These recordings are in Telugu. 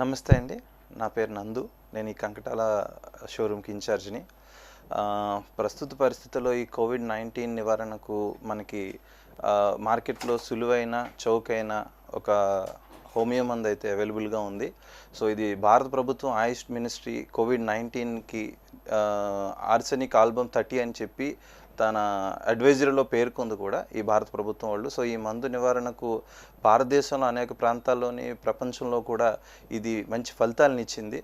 నమస్తే అండి. నా పేరు నందు. నేను ఈ కంకటాల షోరూమ్కి ఇన్ఛార్జ్ని. ప్రస్తుత పరిస్థితుల్లో ఈ కోవిడ్ నైన్టీన్ నివారణకు మనకి మార్కెట్లో సులువైన చౌకైన ఒక హోమియో మందు అయితే అవైలబుల్గా ఉంది. సో ఇది భారత ప్రభుత్వం ఆయుష్ మినిస్ట్రీ కోవిడ్ నైన్టీన్కి ఆర్సెనిక్ ఆల్బమ్ థర్టీ అని చెప్పి తన అడ్వైజరీలో పేర్కొంది కూడా ఈ భారత ప్రభుత్వం వాళ్ళు. సో ఈ మందు నివారణకు భారతదేశంలో అనేక ప్రాంతాల్లోని ప్రపంచంలో కూడా ఇది మంచి ఫలితాలను ఇచ్చింది.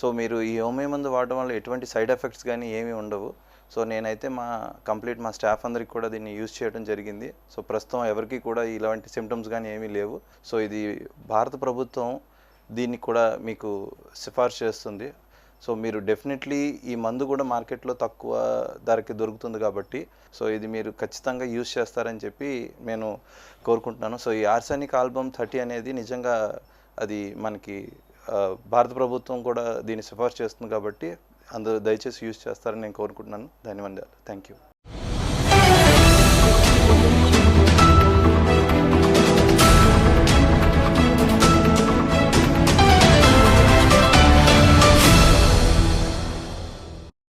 సో మీరు ఈ హోమియో మందు వాడడం వల్ల ఎటువంటి సైడ్ ఎఫెక్ట్స్ కానీ ఏమీ ఉండవు. సో నేనైతే మా కంప్లీట్ మా స్టాఫ్ అందరికి కూడా దీన్ని యూజ్ చేయడం జరిగింది. సో ప్రస్తుతం ఎవరికి కూడా ఇలాంటి సిమ్టమ్స్ కానీ ఏమీ లేవు. సో ఇది భారత ప్రభుత్వం దీన్ని కూడా మీకు సిఫార్సు చేస్తుంది. సో మీరు డెఫినెట్లీ ఈ మందు కూడా మార్కెట్లో తక్కువ ధరకి దొరుకుతుంది కాబట్టి సో ఇది మీరు ఖచ్చితంగా యూజ్ చేస్తారని చెప్పి నేను కోరుకుంటున్నాను. సో ఈ ఆర్సానిక్ ఆల్బమ్ థర్టీ అనేది నిజంగా అది మనకి భారత ప్రభుత్వం కూడా దీన్ని సిఫార్సు చేస్తుంది కాబట్టి అందరూ దయచేసి యూజ్ చేస్తారని నేను కోరుకుంటున్నాను. ధన్యవాదాలు. Thank you